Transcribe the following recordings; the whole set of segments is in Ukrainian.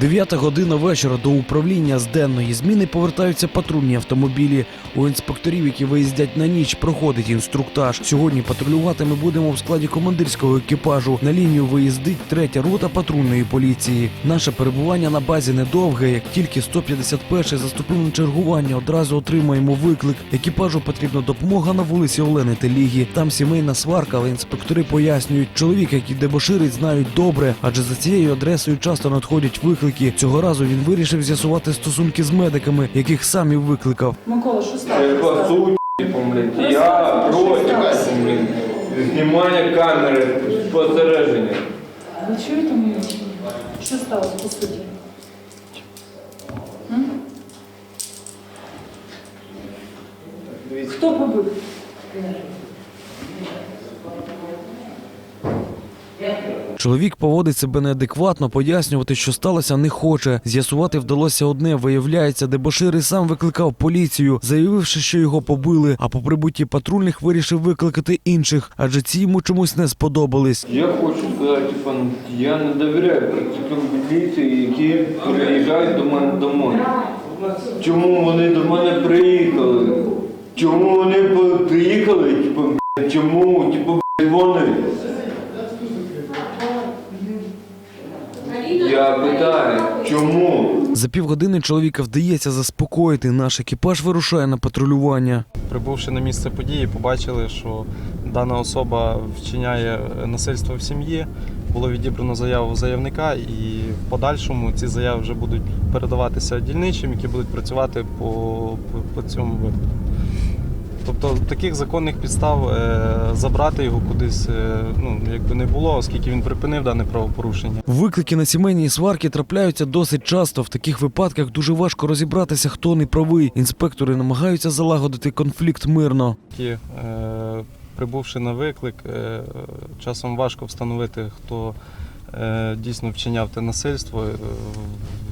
Дев'ята година вечора до управління з денної зміни повертаються патрульні автомобілі. У інспекторів, які виїздять на ніч, проходить інструктаж. Сьогодні патрулювати ми будемо в складі командирського екіпажу. На лінію виїздить третя рота патрульної поліції. Наше перебування на базі недовге. Як тільки 151-й заступив на чергування, одразу отримаємо виклик. Екіпажу потрібна допомога на вулиці Олени Телігі. Там сімейна сварка, але інспектори пояснюють, чоловік, який дебоширить, знають добре, адже за цією адресою часто надходять виклики. Цього разу він вирішив з'ясувати стосунки з медиками, яких сам і викликав. Микола, що сталося? суті, блядь, я проти блядь, знімання камери спостереження. Ви чуєте мою? Що сталося по суті? Хто побив? Чоловік поводить себе неадекватно, пояснювати, що сталося, не хоче. З'ясувати вдалося одне. Виявляється, дебошир сам викликав поліцію, заявивши, що його побили. А по прибутті патрульних вирішив викликати інших, адже ці йому чомусь не сподобались. Я хочу сказати, пан, я не довіряю працівникам міліції, які приїжджають до мене домой. Чому вони до мене приїхали? Чому вони приїхали? Я питаю, чому? За півгодини чоловіка вдається заспокоїти. Наш екіпаж вирушає на патрулювання. Прибувши на місце події, побачили, що дана особа вчиняє насильство в сім'ї. Було відібрано заяву заявника, і в подальшому ці заяви вже будуть передаватися дільничим, які будуть працювати по, по, по цьому виклику. Тобто таких законних підстав е, забрати його кудись е, ну, якби не було, оскільки він припинив дане правопорушення. Виклики на сімейні сварки трапляються досить часто. В таких випадках дуже важко розібратися, хто не правий. Інспектори намагаються залагодити конфлікт мирно. Які, е, прибувши на виклик, часом важко встановити, хто дійсно вчиняв те насильство, е,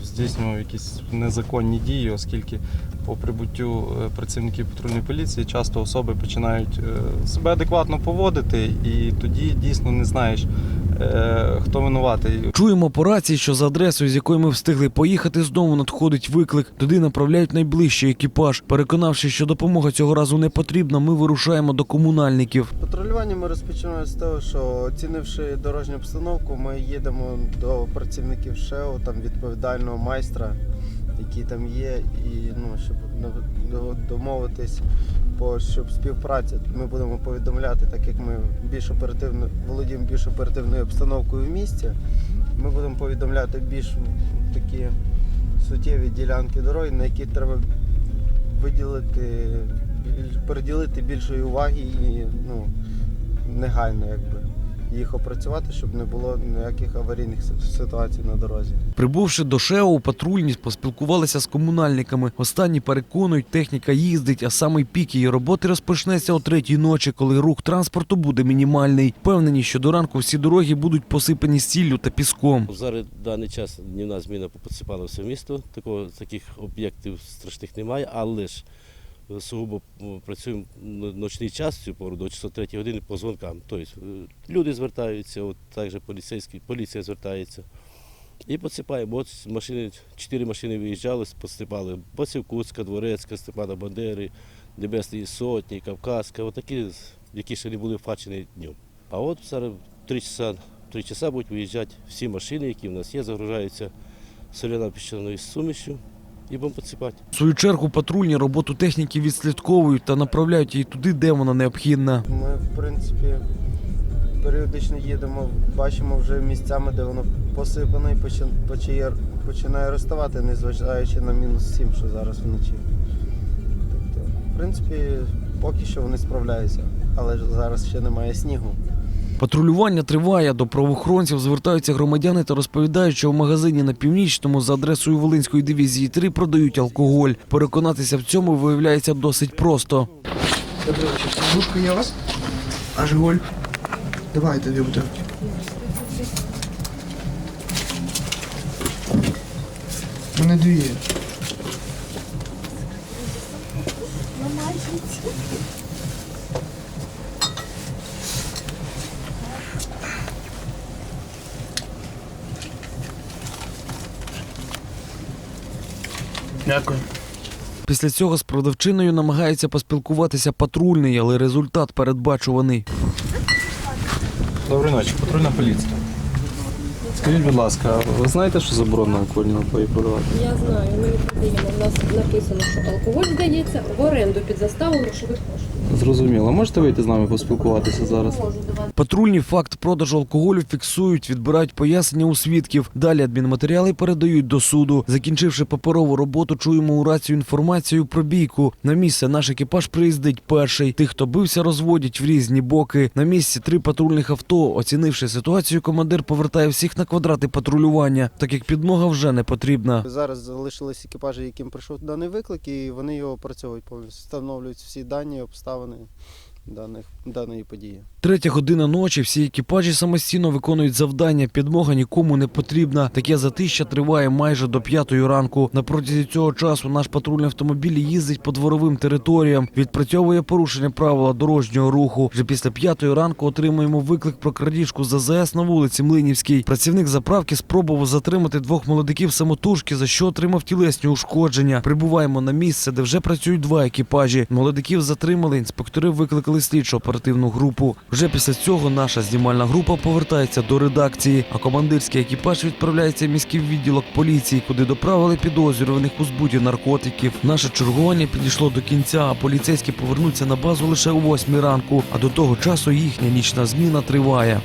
здійснював якісь незаконні дії, оскільки по прибуттю е, працівників патрульної поліції часто особи починають е, себе адекватно поводити, і тоді дійсно не знаєш, е, хто винуватий. Чуємо по рації, що за адресою, з якої ми встигли поїхати, знову надходить виклик. Туди направляють найближчий екіпаж. Переконавши, що допомога цього разу не потрібна, ми вирушаємо до комунальників. Патрулювання ми розпочинаємо з того, що оцінивши дорожню обстановку, ми їдемо до працівників ШЕО, там відповідального майстра, який там є, і ну, щоб домовитись по щоб співпраця. Ми будемо повідомляти, так як ми більш оперативно володіємо більш оперативною обстановкою в місті. Ми будемо повідомляти більш такі суттєві ділянки дороги, на які треба виділити, приділити більшої уваги і ну, негайно якби їх опрацювати, щоб не було ніяких аварійних ситуацій на дорозі. Прибувши до ШЕО, патрульні поспілкувалися з комунальниками. Останні переконують, техніка їздить, а самий пік її роботи розпочнеться о третій ночі, коли рух транспорту буде мінімальний. Впевнені, що до ранку всі дороги будуть посипані сіллю та піском. Зараз в даний час днівна зміна посипала все місто. Такого таких об'єктів страшних немає, але ж сугубо працюємо ночний час цю пору до 4 години по дзвонкам. Тобто е, люди звертаються, от також поліцейські, поліція звертається. І посипаємо. От машини, чотири машини виїжджали, посипали Басівкутська, Дворецька, Степана Бандери, Небесної Сотні, Кавказська, отакі, які ще не були вхачені днем. А от зараз три часа, три часа будуть виїжджати всі машини, які в нас є, загружаються соляно піщаною сумішю і будемо підсипати. В свою чергу патрульні роботу техніки відслідковують та направляють її туди, де вона необхідна. Ми, в принципі, періодично їдемо, бачимо вже місцями, де воно посипано і почи- почає- починає розставати, незважаючи на мінус 7, що зараз вночі. Тобто, в принципі, поки що вони справляються, але зараз ще немає снігу. Патрулювання триває. До правоохоронців звертаються громадяни та розповідають, що в магазині на північному за адресою Волинської дивізії 3 продають алкоголь. Переконатися в цьому виявляється досить просто. Вечір. Є у вас? А Жигуль? Давайте дві бутилки. Мене дві Дякую. Після цього з продавчиною намагається поспілкуватися патрульний, але результат передбачуваний. Доброї ночі, патрульна поліція. Скажіть, будь ласка, ви знаєте, що заборонено алкогольні напої продавати? Я знаю, ми не продаємо. У нас написано, що алкоголь здається в оренду під заставу грошових коштів. Зрозуміло. Можете вийти з нами поспілкуватися зараз? Патрульні факт продажу алкоголю фіксують, відбирають пояснення у свідків. Далі адмінматеріали передають до суду. Закінчивши паперову роботу, чуємо у рацію інформацію про бійку. На місце наш екіпаж приїздить перший. Тих, хто бився, розводять в різні боки. На місці три патрульних авто. Оцінивши ситуацію, командир повертає всіх на квадрати патрулювання, так як підмога вже не потрібна. Зараз залишились екіпажі, яким прийшов даний виклик, і вони його опрацьовують повністю, встановлюють всі дані, обставини обставини даних, даної події. Третя година ночі. Всі екіпажі самостійно виконують завдання. Підмога нікому не потрібна. Таке затища триває майже до п'ятої ранку. На протязі цього часу наш патрульний автомобіль їздить по дворовим територіям, відпрацьовує порушення правила дорожнього руху. Вже після п'ятої ранку отримуємо виклик про крадіжку з АЗС на вулиці Млинівській. Працівник заправки спробував затримати двох молодиків самотужки, за що отримав тілесні ушкодження. Прибуваємо на місце, де вже працюють два екіпажі. Молодиків затримали. Інспектори викликали слідчо оперативну групу. Вже після цього наша знімальна група повертається до редакції, а командирський екіпаж відправляється в міський відділок поліції, куди доправили підозрюваних у збуді наркотиків. Наше чергування підійшло до кінця, а поліцейські повернуться на базу лише о 8 ранку. А до того часу їхня нічна зміна триває.